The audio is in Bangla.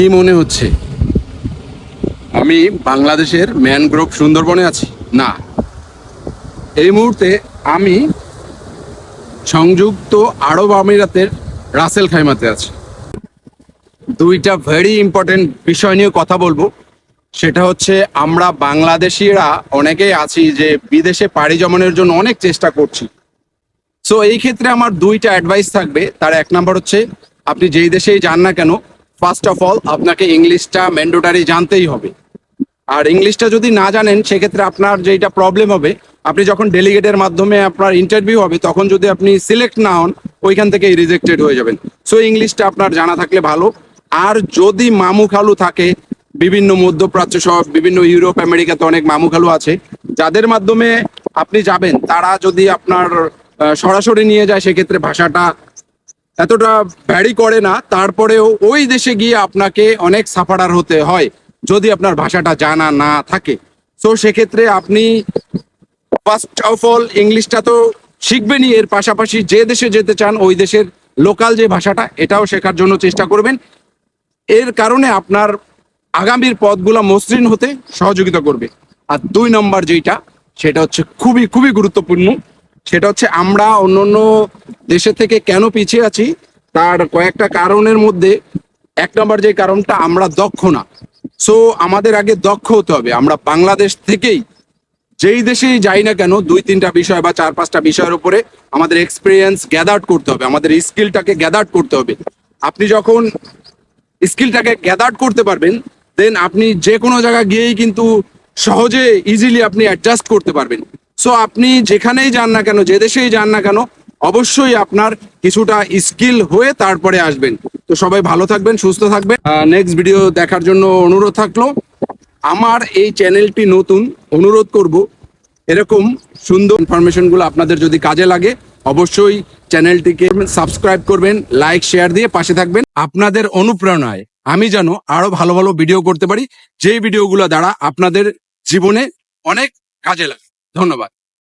কি মনে হচ্ছে? আমি বাংলাদেশের ম্যানগ্রোভ সুন্দরবনে আছি? না। এই মুহূর্তে আমি সংযুক্ত আরব আমিরাতের রাসেল খাইমাতে আছি। দুইটা ভেরি ইম্পর্টেন্ট বিষয় নিয়ে কথা বলব। সেটা হচ্ছে আমরা বাংলাদেশিরা অনেকেই আছি যে বিদেশে পাড়ি জমানোর জন্য অনেক চেষ্টা করছি। সো এই ক্ষেত্রে আমার দুইটা অ্যাডভাইস থাকবে। তার এক নাম্বার হচ্ছে, আপনি যেই দেশেই যান না কেন ফার্স্ট অফ অল আপনাকে ইংলিশটা ম্যান্ডোটারি জানতেই হবে। আর ইংলিশটা যদি না জানেন, সেক্ষেত্রে আপনার যেটা প্রবলেম হবে, আপনি যখন ডেলিগেটের মাধ্যমে আপনার ইন্টারভিউ হবে, তখন যদি আপনি সিলেক্ট না হন, ওইখান থেকেই রিজেক্টেড হয়ে যাবেন। সো ইংলিশটা আপনার জানা থাকলে ভালো। আর যদি মামু খালু থাকে, বিভিন্ন মধ্যপ্রাচ্য সহ বিভিন্ন ইউরোপ আমেরিকাতে অনেক মামু খালু আছে, যাদের মাধ্যমে আপনি যাবেন, তারা যদি আপনার সরাসরি নিয়ে যায়, সেক্ষেত্রে ভাষাটা এতটা ভ্যারি করে না, তারপরেও ওই দেশে গিয়ে আপনাকে অনেক সাফারার হতে হয়, যদি আপনার ভাষাটা জানা না থাকে। তো সেক্ষেত্রে আপনি ফার্স্ট অফ অল ইংলিশটা তো শিখবেনই, এর পাশাপাশি যে দেশে যেতে চান, ওই দেশের লোকাল যে ভাষাটা, এটাও শেখার জন্য চেষ্টা করবেন। এর কারণে আপনার আগামীর পথগুলো মসৃণ হতে সহযোগিতা করবে। আর দুই নম্বর যেটা সেটা হচ্ছে খুবই খুবই গুরুত্বপূর্ণ। সেটা হচ্ছে আমরা অন্যান্য দেশে থেকে কেন পিছিয়ে আছি? তার কয়েকটা কারণের মধ্যে এক নম্বর যে কারণটা, আমরা দক্ষ না। সো আমাদের আগে দক্ষ হতে হবে। আমরা বাংলাদেশ থেকেই, যেই দেশেই যাই না কেন, দুই, তিনটা বিষয় বা চার, পাঁচটা বিষয়ের উপরে আমাদের এক্সপিরিয়েন্স গ্যাদার করতে হবে। আমাদের স্কিলটাকে গ্যাদার করতে হবে। আপনি যখন স্কিলটাকে গ্যাদার করতে পারবেন দেন আপনি যে কোনো জায়গায় গিয়েই কিন্তু সহজে ইজিলি আপনি অ্যাডজাস্ট করতে পারবেন। সো আপনি যেখানেই যান না কেন, যে দেশেই যান না কেন অবশ্যই আপনার কিছুটা স্কিল হয়ে তারপরে আসবেন। তো সবাই ভালো থাকবেন, সুস্থ থাকবেন। নেক্সট ভিডিও দেখার জন্য অনুরোধ থাকল, আমার এই চ্যানেলটি নতুন, অনুরোধ করব, এরকম সুন্দর ইনফরমেশনগুলো আপনাদের যদি কাজে লাগে, অবশ্যই চ্যানেলটিকে সাবস্ক্রাইব করবেন লাইক শেয়ার দিয়ে পাশে থাকবেন। আপনাদের অনুপ্রেরণায় আমি যেন আরও ভালো ভালো ভিডিও করতে পারি, যেই ভিডিওগুলো দ্বারা আপনাদের জীবনে অনেক কাজে লাগে। ধন্যবাদ।